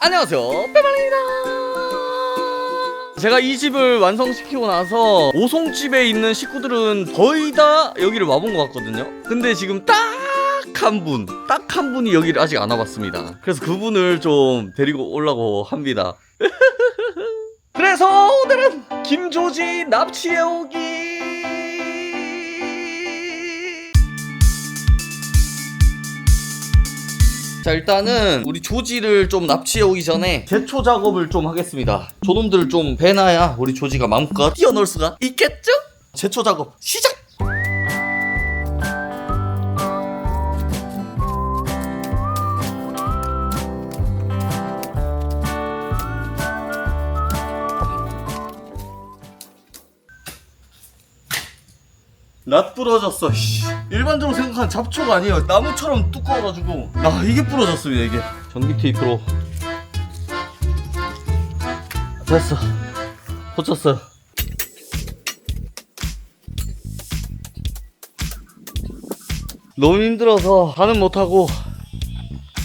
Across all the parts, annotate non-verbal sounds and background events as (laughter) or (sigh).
안녕하세요. 빼발입니다. 제가 이 집을 완성시키고 나서 오송집에 있는 식구들은 거의 다 여기를 와본 것 같거든요. 근데 지금 딱 한 분, 딱 한 분이 여기를 아직 안 와봤습니다. 그래서 그분을 좀 데리고 오려고 합니다. (laughs) 그래서 오늘은 김조지 납치해 오기 자 일단은 우리 조지를 좀 납치해 오기 전에 제초 작업을 좀 하겠습니다 저놈들을 좀 배놔야 우리 조지가 마음껏 뛰어놀 수가 있겠죠? 제초 작업 시작! 낫 부러졌어 씨. 일반적으로 생각한 잡초가 아니에요. 나무처럼 두꺼워가지고. 아 이게 부러졌습니다 이게. 전기 테이프로. 됐어. 고쳤어요 너무 힘들어서 가는 못하고.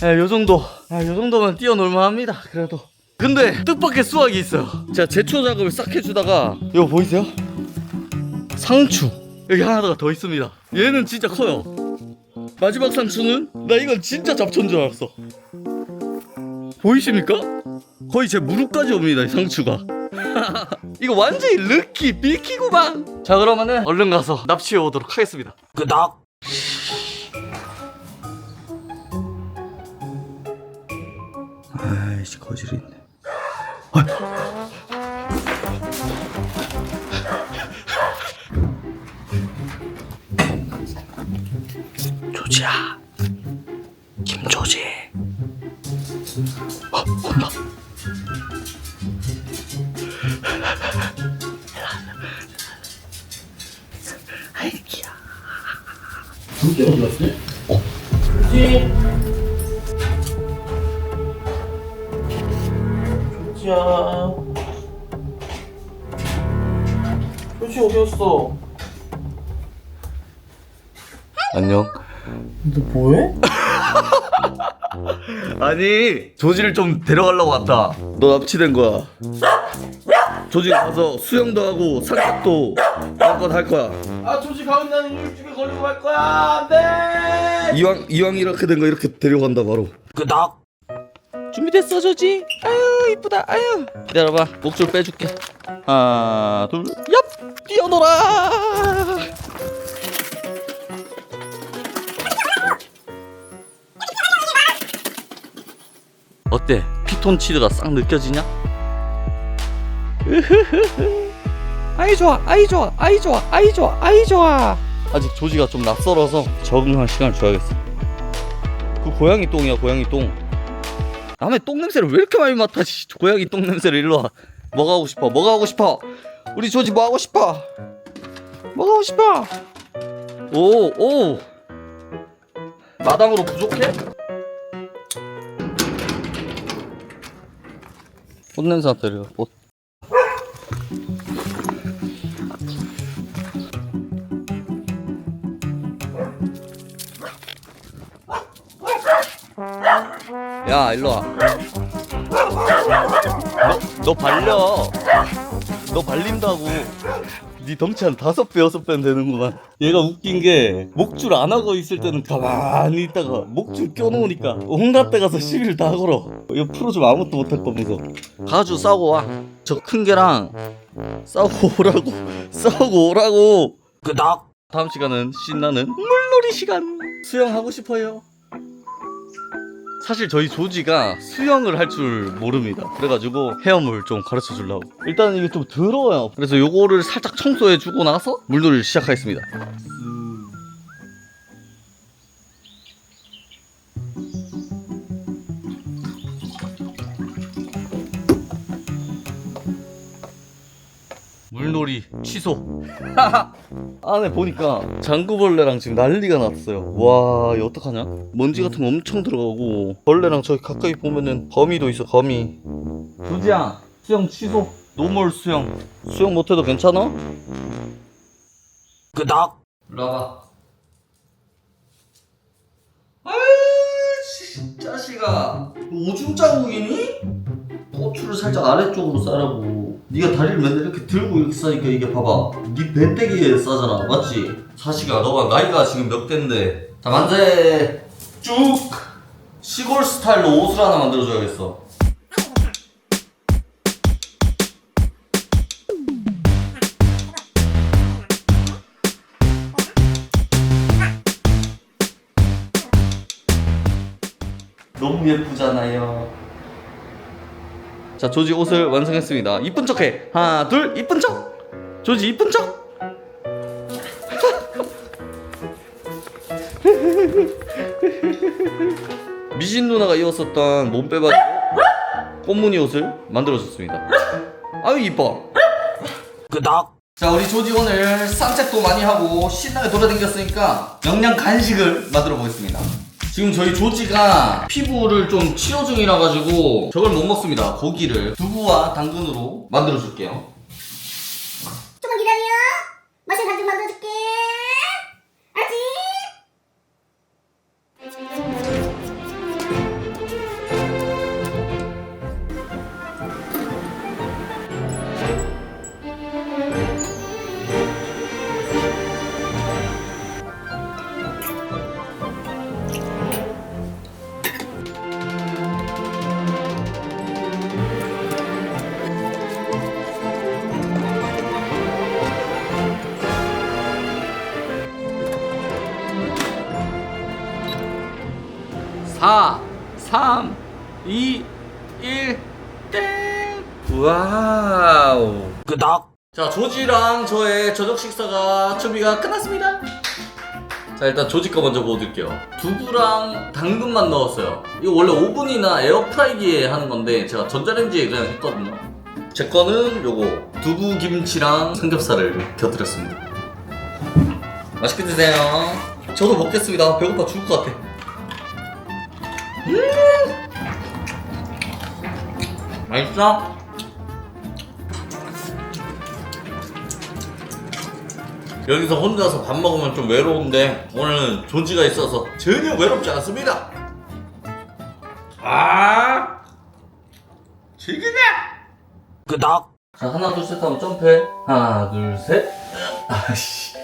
예, 요 정도. 아, 요 정도면 뛰어놀만 합니다 그래도. 근데 뜻밖의 수확이 있어요. 제가 제초 작업을 싹 해주다가 이거 보이세요? 상추 여기 하나가 더 있습니다. 얘는 진짜 커요. 마지막 상추는 나 이건 진짜 잡초인 줄 알았어. 보이십니까? 거의 제 무릎까지 옵니다 이 상추가. (laughs) 이거 완전히 르키 비키구만 자 그러면은 얼른 가서 납치해 오도록 하겠습니다. 끄덕 아이씨 거질이 있네 조지야 김조지 어 온다 아이기야 진짜 어디 갔어? 그렇지. 좋지야. 그렇지 어디 갔어? 안녕 너 뭐해? (laughs) 아니 조지를 좀 데려가려고 왔다. 너 납치된 거야. 조지 가서 수영도 하고 산책도 마음껏 할 거야. 아 조지 가은 나는 일주일 걸리고 갈 거야. 안돼. 이왕 이왕 이렇게 된 거 이렇게 데려간다 바로. 끄덕. 준비됐어 조지? 아유 이쁘다. 아유. 기다려봐. 목줄 빼줄게. 하나 둘 얍! 뛰어놀아 어때? 피톤치드가 싹 느껴지냐? (laughs) 아이 좋아 아이 좋아 아이 좋아 아이 좋아 아이 좋아. 아직 조지가 좀 낯설어서 적응할 시간을 줘야겠어. 그 고양이 똥이야 고양이 똥. 남의 똥 냄새를 왜 이렇게 많이 맡아 씨. 고양이 똥 냄새를 일로 와. 뭐가 하고 싶어 뭐가 하고 싶어? 우리 조지 뭐 하고 싶어? 뭐가 하고 싶어? 오 오. 마당으로 부족해? 꽃 냄새 나 때려 꽃야 일로 와. 너, 너 발려. 너 발린다고. 네 덩치 한 다섯 배 여섯 배는 되는구만. 얘가 웃긴 게 목줄 안 하고 있을 때는 가만히 있다가 목줄 껴놓으니까 온갖 데 가서 시비를 다 걸어. 이거 풀어주면 아무것도 못할 거면서. 가주 싸고 와. 저 큰 개랑 싸우고 오라고. (laughs) 싸우고 오라고. 끄덕. 다음 시간은 신나는 물놀이 시간. 수영하고 싶어요. 사실 저희 조지가 수영을 할 줄 모릅니다. 그래가지고 헤엄을 좀 가르쳐 주려고. 일단 이게 좀 더러워요. 그래서 요거를 살짝 청소해 주고 나서 물놀이를 시작하겠습니다. 물놀이 취소. (laughs) 안에 보니까 장구벌레랑 지금 난리가 났어요. 와, 이거 어떡하냐? 먼지 같은 거 엄청 들어가고 벌레랑 저기 가까이 보면은 거미도 있어, 거미. 두지야, 수영 취소. 노멀 수영. 수영 못해도 괜찮아? 끄덕. 일로 와봐. 아유, 씨. 자식아 오줌 자국이니? 고추를 살짝 아래쪽으로 싸라고. 네가 다리를 맨날 이렇게 들고 이렇게 싸니까 이게 봐봐. 네 밴대기에 싸잖아. 맞지? 자식아 너가 나이가 지금 몇 대인데? 자 만세. 쭉 시골 스타일로 옷을 하나 만들어줘야겠어. 너무 예쁘잖아요. 자, 조지 옷을 완성했습니다. 이쁜 척해. 하나, 둘, 이쁜 척. 조지 이쁜 척. (laughs) 미신 누나가 입었었던 몸빼바지 꽃무늬 옷을 만들어줬습니다. 아유 이뻐. 끄덕 자 우리 조지 오늘 산책도 많이 하고 신나게 돌아다녔으니까 영양 간식을 만들어 보겠습니다 지금 저희 조지가 피부를 좀 치료 중이라 가지고 저걸 못 먹습니다 고기를 두부와 당근으로 만들어 줄게요 조금만 기다려. 맛있는 간식 만들어 줄게. 4, 3, 2, 1, 땡! 와우. 끄덕. 자, 조지랑 저의 저녁 식사가 준비가 끝났습니다. 자, 일단 조지 거 먼저 보여드릴게요. 두부랑 당근만 넣었어요. 이거 원래 오븐이나 에어프라이기에 하는 건데 제가 전자렌지에 그냥 했거든요. 제 거는 요거 두부 김치랑 삼겹살을 곁들였습니다. 맛있게 드세요. 저도 먹겠습니다. 배고파 죽을 것 같아. 맛있어? 여기서 혼자서 밥 먹으면 좀 외로운데 오늘은 존지가 있어서 전혀 외롭지 않습니다. 아, 즐기네. 끄덕 자 하나 둘 셋 하면 점프해. 하나 둘 셋. 아씨.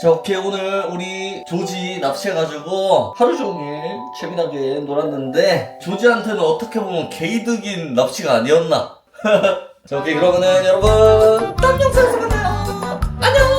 자 오케이 오늘 우리 조지 납치해가지고 하루 종일 재미나게 놀았는데 조지한테는 어떻게 보면 개이득인 납치가 아니었나. (laughs) 자 오케이 그러면은 여러분 다음 영상에서 만나요. 안녕.